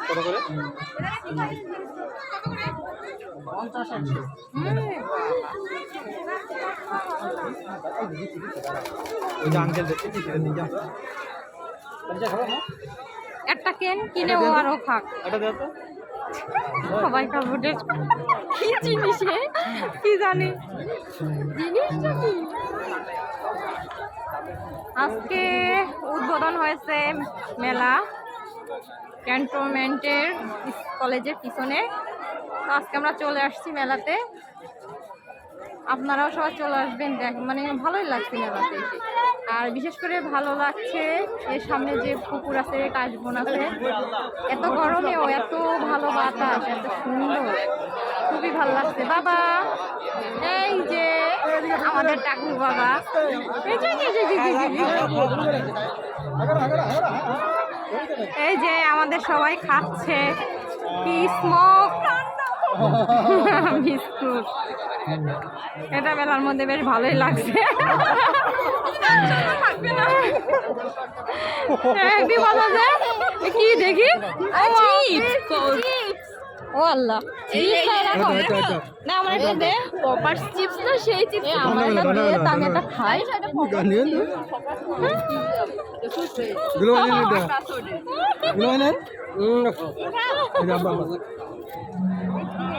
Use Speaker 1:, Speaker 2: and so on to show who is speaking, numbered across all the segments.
Speaker 1: কত করে? ওই যে আঙ্কেল দেখছি সেটা নিয়ে যান তো পঞ্চাশ হবে না
Speaker 2: একটা কেন কিনে ও আরও খাক।
Speaker 1: এটা তো।
Speaker 2: সবাই কাপড়ের কি? কি জানি? জিনিসটা কি? আজকে উদ্বোধন হয়েছে মেলা ক্যান্টনমেন্টের কলেজের পিছনে। তো আজকে আমরা চলে আসছি মেলাতে। আপনারাও সবাই চলে আসবেন দেখ মানে ভালোই লাগছে মেলাতে। আর বিশেষ করে ভালো লাগছে এর সামনে যে পুকুর আছে কাশবন আছে, এত গরমেও এত ভালো বাতাস, এত সুন্দর। খুবই ভালো লাগছে। বাবা, এই যে আমাদের টাকু বাবা। এই যে আমাদের সবাই খাচ্ছে। কি স্মোক বিস্কুট এটা মেলার মধ্যে বেশ ভালোই লাগছে। কি বলা যায়? কি দেখি? ও আল্লাহ। না আমার একটা দে। পপার্স চিপস না সেই চিপস আমার একটা দে আমি একটা খাই।
Speaker 1: গুলো আনেন এটা। গুলো আনেন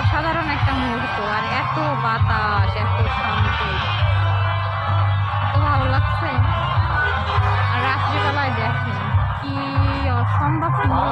Speaker 2: অসাধারণ একটা মুহূর্ত, আর এত বাতাস, এত শান্তি। এত ভালো লাগছে। আর রাত্রিবেলায় দেখেন, কি অসম্ভব সাজায়